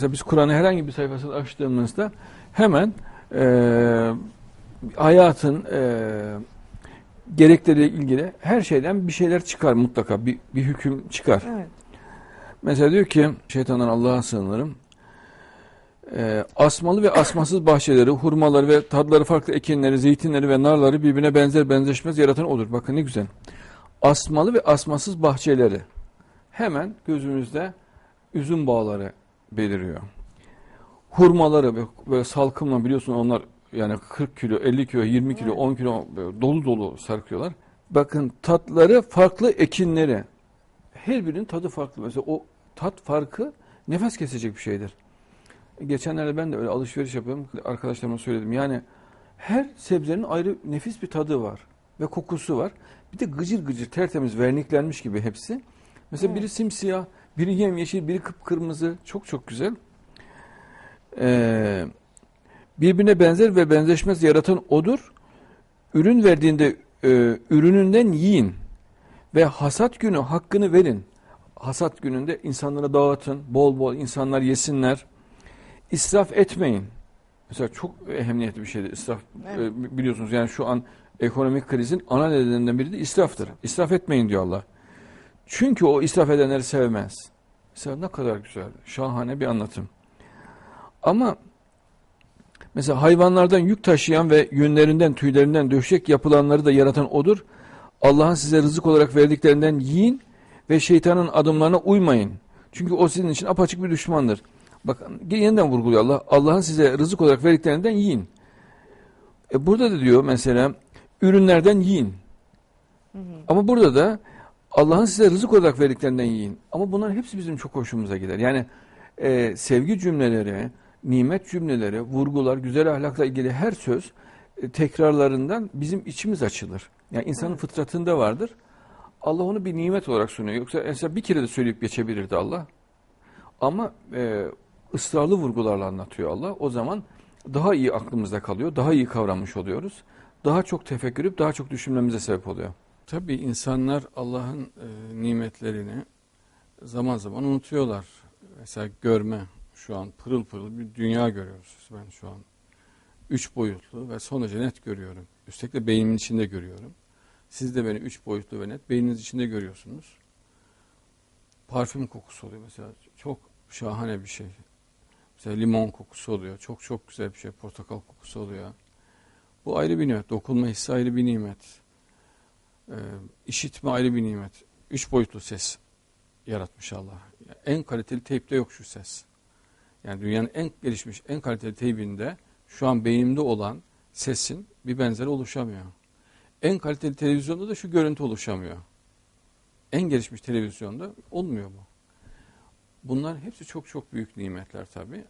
Mesela biz Kur'an'ın herhangi bir sayfasını açtığımızda hemen e, hayatın e, gerekleriyle ilgili her şeyden bir şeyler çıkar mutlaka. Bir, bir hüküm çıkar. Evet. Mesela diyor ki şeytandan Allah'a sığınırım. E, asmalı ve asmasız bahçeleri, hurmaları ve tadları farklı ekinleri, zeytinleri ve narları birbirine benzer benzeşmez yaratan odur. Bakın ne güzel. Asmalı ve asmasız bahçeleri. Hemen gözümüzde üzüm bağları beliriyor. Hurmaları böyle- salkımla biliyorsun onlar yani 40 kilo, 50 kilo, 20 kilo, Evet. 10 kilo dolu dolu sarkıyorlar. Bakın tatları farklı ekinleri. Her birinin tadı farklı. Mesela o tat farkı nefes kesecek bir şeydir. Geçenlerde ben de öyle alışveriş yapıyorum. Arkadaşlarıma söyledim. Yani her sebzenin ayrı nefis bir tadı var ve kokusu var. Bir de gıcır gıcır tertemiz verniklenmiş gibi hepsi. Mesela Evet. biri simsiyah, biri yemyeşil, biri kıpkırmızı. Çok çok güzel. Ee, birbirine benzer ve benzeşmez yaratan odur. Ürün verdiğinde e, ürününden yiyin ve hasat günü hakkını verin. Hasat gününde insanlara dağıtın, bol bol insanlar yesinler. İsraf etmeyin. Mesela çok ehemmiyetli bir şeydir israf. Evet. E, biliyorsunuz yani şu an ekonomik krizin ana nedenlerinden biri de israftır. İsraf etmeyin diyor Allah. Çünkü o israf edenleri sevmez. Mesela ne kadar güzel, şahane bir anlatım. Ama mesela hayvanlardan yük taşıyan ve yünlerinden, tüylerinden döşek yapılanları da yaratan odur. Allah'ın size rızık olarak verdiklerinden yiyin ve şeytanın adımlarına uymayın. Çünkü o sizin için apaçık bir düşmandır. Bakın yeniden vurguluyor Allah. Allah'ın size rızık olarak verdiklerinden yiyin. E burada da diyor mesela ürünlerden yiyin. Hı hı. Ama burada da Allah'ın size rızık olarak verdiklerinden yiyin. Ama bunların hepsi bizim çok hoşumuza gider. Yani e, sevgi cümleleri, nimet cümleleri, vurgular, güzel ahlakla ilgili her söz e, tekrarlarından bizim içimiz açılır. Yani insanın Evet. fıtratında vardır. Allah onu bir nimet olarak sunuyor. Yoksa mesela bir kere de söyleyip geçebilirdi Allah. Ama e, ısrarlı vurgularla anlatıyor Allah. O zaman daha iyi aklımızda kalıyor, daha iyi kavramış oluyoruz. Daha çok tefekkür edip daha çok düşünmemize sebep oluyor. Tabii insanlar Allah'ın e, nimetlerini zaman zaman unutuyorlar. Mesela görme şu an pırıl pırıl bir dünya görüyoruz. Ben şu an üç boyutlu ve son derece net görüyorum. Üstelik de beynimin içinde görüyorum. Siz de beni üç boyutlu ve net beyniniz içinde görüyorsunuz. Parfüm kokusu oluyor mesela. Çok şahane bir şey. Mesela limon kokusu oluyor. Çok çok güzel bir şey. Portakal kokusu oluyor. Bu ayrı bir nimet. Dokunma hissi ayrı bir nimet. Ee, işitme ayrı bir nimet. Üç boyutlu ses yaratmış Allah. Yani en kaliteli teypte yok şu ses. Yani dünyanın en gelişmiş, en kaliteli teybinde şu an beynimde olan sesin bir benzeri oluşamıyor. En kaliteli televizyonda da şu görüntü oluşamıyor. En gelişmiş televizyonda olmuyor bu. Bunlar hepsi çok çok büyük nimetler tabii.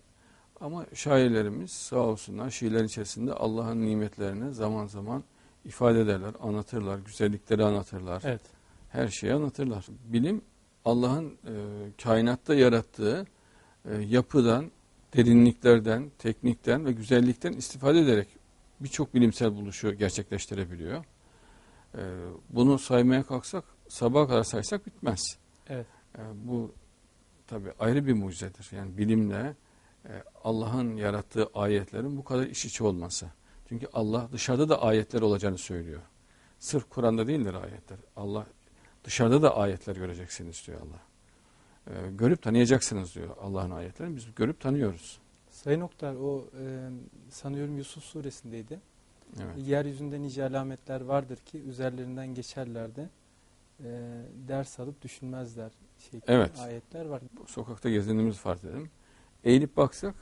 Ama şairlerimiz sağ olsunlar şiirler içerisinde Allah'ın nimetlerini zaman zaman ifade ederler, anlatırlar, güzellikleri anlatırlar. Evet. Her şeyi anlatırlar. Bilim Allah'ın e, kainatta yarattığı e, yapıdan, derinliklerden, teknikten ve güzellikten istifade ederek birçok bilimsel buluşu gerçekleştirebiliyor. E, bunu saymaya kalksak sabaha kadar saysak bitmez. Evet. E, bu tabi ayrı bir mucizedir. Yani bilimle e, Allah'ın yarattığı ayetlerin bu kadar iç içe olması. Çünkü Allah dışarıda da ayetler olacağını söylüyor. Sırf Kur'an'da değildir ayetler. Allah dışarıda da ayetler göreceksiniz diyor Allah. E, görüp tanıyacaksınız diyor Allah'ın ayetlerini. Biz görüp tanıyoruz. Sayın Oktar o e, sanıyorum Yusuf suresindeydi. Evet. Yeryüzünde nice alametler vardır ki üzerlerinden geçerler de e, ders alıp düşünmezler şeklinde Evet. ayetler var. Sokakta gezindiğimiz fark edelim. Eğilip baksak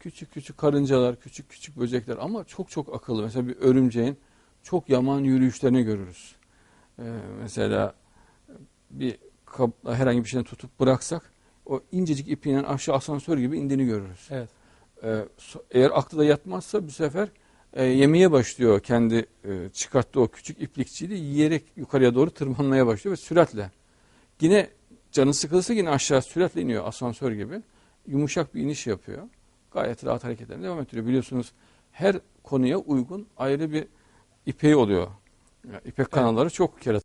küçük küçük karıncalar, küçük küçük böcekler ama çok çok akıllı. Mesela bir örümceğin çok yaman yürüyüşlerini görürüz. Ee, mesela bir kapla herhangi bir şeyden tutup bıraksak o incecik ipiyle aşağı asansör gibi indiğini görürüz. Evet. Ee, eğer aklı da yatmazsa bu sefer e, yemeye başlıyor kendi e, çıkarttığı o küçük iplikçiyi yiyerek yukarıya doğru tırmanmaya başlıyor ve süratle. Yine canı sıkılırsa yine aşağı süratle iniyor asansör gibi. Yumuşak bir iniş yapıyor. Gayet rahat hareketlerine devam ettiriyor. Biliyorsunuz her konuya uygun ayrı bir ipeği oluyor. Yani İpek kanalları çok kere